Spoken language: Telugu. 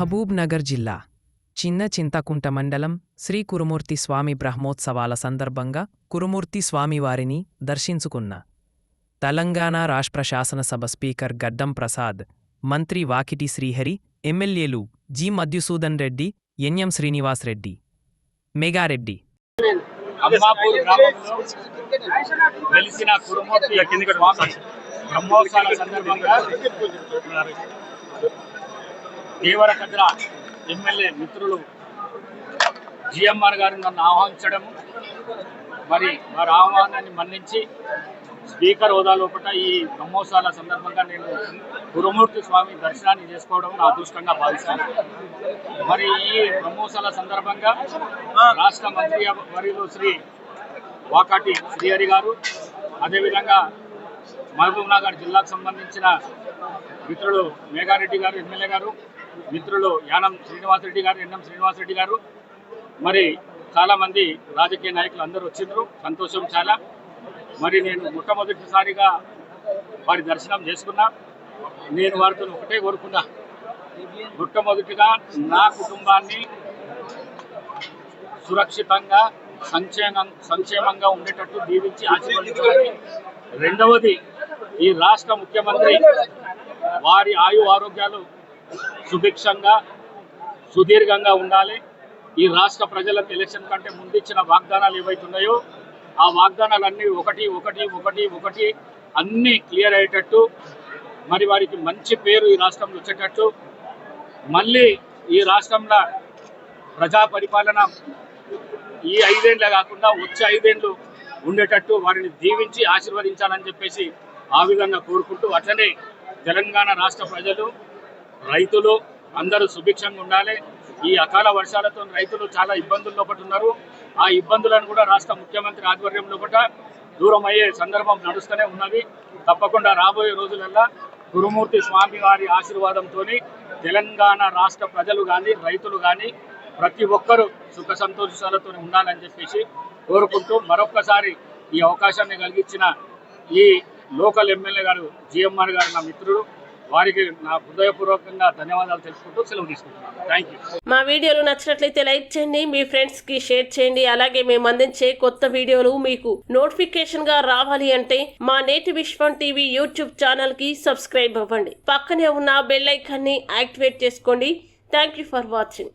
మహబూబ్ నగర్ జిల్లా చిన్న చింతకుంట మండలం శ్రీ కురుమూర్తి స్వామి బ్రహ్మోత్సవాల సందర్భంగా కురుమూర్తి స్వామివారిని దర్శించుకున్న తెలంగాణ రాష్ట్ర శాసనసభ స్పీకర్ గడ్డం ప్రసాద్ మంత్రి వాకిటి శ్రీహరి ఎమ్మెల్యేలు జి మధుసూదన్ రెడ్డి ఎన్ఎం శ్రీనివాస్ రెడ్డి మెగారెడ్డి అమ్మాపూర్ గ్రామంలో వెలిసిన కురుమూర్తి స్వామి బ్రహ్మోత్సవాల సందర్భంగా దేవరకద్ర ఎమ్మెల్యే మిత్రులు జిఎంఆర్ గారు నన్ను ఆహ్వానించడం మరి వారి ఆహ్వానాన్ని మన్నించి స్పీకర్ హోదా లోపల ఈ బ్రహ్మోత్సవాల సందర్భంగా నేను గురుమూర్తి స్వామి దర్శనాన్ని చేసుకోవడం నా అదృష్టంగా భావిస్తాను. మరి ఈ బ్రహ్మోత్సవాల సందర్భంగా రాష్ట్ర మంత్రి వర్యులు శ్రీ వాకాటి శ్రీహరి గారు అదేవిధంగా మహబూబ్ నగర్ జిల్లాకు సంబంధించిన మిత్రులు మేఘారెడ్డి గారు ఎమ్మెల్యే గారు మిత్రులు యానం శ్రీనివాసరెడ్డి గారు ఎన్ఎం శ్రీనివాసరెడ్డి గారు. మరి చాలామంది రాజకీయ నాయకులు అందరూ వచ్చిండ్రు. సంతోషం చాలా. మరి నేను మొట్టమొదటిసారిగా వారి దర్శనం చేసుకున్నా. నేను వారితో ఒకటే కోరుకున్నా. మొట్టమొదటిగా నా కుటుంబాన్ని సురక్షితంగా సంక్షేమం సంక్షేమంగా ఉండేటట్టు దీవించి ఆశీర్వదించాలని రెండవది ఈ రాష్ట్ర ముఖ్యమంత్రి వారి ఆయు ఆరోగ్యాలు సుభిక్షంగా సుదీర్ఘంగా ఉండాలి. ఈ రాష్ట్ర ప్రజలకు ఎలక్షన్ కంటే ముందిచ్చిన వాగ్దానాలు ఏవైతున్నాయో ఆ వాగ్దానాలన్నీ ఒకటి ఒకటి ఒకటి ఒకటి అన్నీ క్లియర్ అయ్యేటట్టు మరి వారికి మంచి పేరు ఈ రాష్ట్రంలో వచ్చేటట్టు మళ్ళీ ఈ రాష్ట్రంలో ప్రజా పరిపాలన ఈ ఐదేండ్లే కాకుండా వచ్చే ఐదేండ్లు ఉండేటట్టు వారిని దీవించి ఆశీర్వదించాలని చెప్పేసి ఆ విధంగా కోరుకుంటూ అట్లనే తెలంగాణ రాష్ట్ర ప్రజలు రైతులు అందరూ సుభిక్షంగా ఉండాలి. ఈ అకాల వర్షాలతో రైతులు చాలా ఇబ్బందుల్లో ఒకటి ఉన్నారు ఆ ఇబ్బందులను కూడా రాష్ట్ర ముఖ్యమంత్రి ఆధ్వర్యంలో కూడా దూరం అయ్యే సందర్భం నడుస్తూనే ఉన్నది తప్పకుండా రాబోయే రోజులల్లా గురుమూర్తి స్వామి వారి ఆశీర్వాదంతో తెలంగాణ రాష్ట్ర ప్రజలు కానీ రైతులు కానీ ప్రతి ఒక్కరూ సుఖ సంతోషాలతో ఉండాలని చెప్పేసి కోరుకుంటూ మరొక్కసారి ఈ అవకాశాన్ని కలిగించిన ఈ లోకల్ ఎమ్మెల్యే గారు జిఎంఆర్ గారు నా మిత్రుడు వారికి నా హృదయపూర్వకంగా ధన్యవాదాలు తెలుసుకుంటూ సెలవు తీసుకుంటున్నాను. థ్యాంక్ యూ మా వీడియోలు నచ్చినట్లయితే లైక్ చేయండి మీ ఫ్రెండ్స్కి షేర్ చేయండి అలాగే మేము అందించే కొత్త వీడియోలు మీకు నోటిఫికేషన్గా రావాలి అంటే మా నేటి విశ్వం టీవీ యూట్యూబ్ ఛానల్కి సబ్స్క్రైబ్ అవ్వండి. పక్కనే ఉన్న బెల్ ఐకాన్ని యాక్టివేట్ చేసుకోండి. Thank you for watching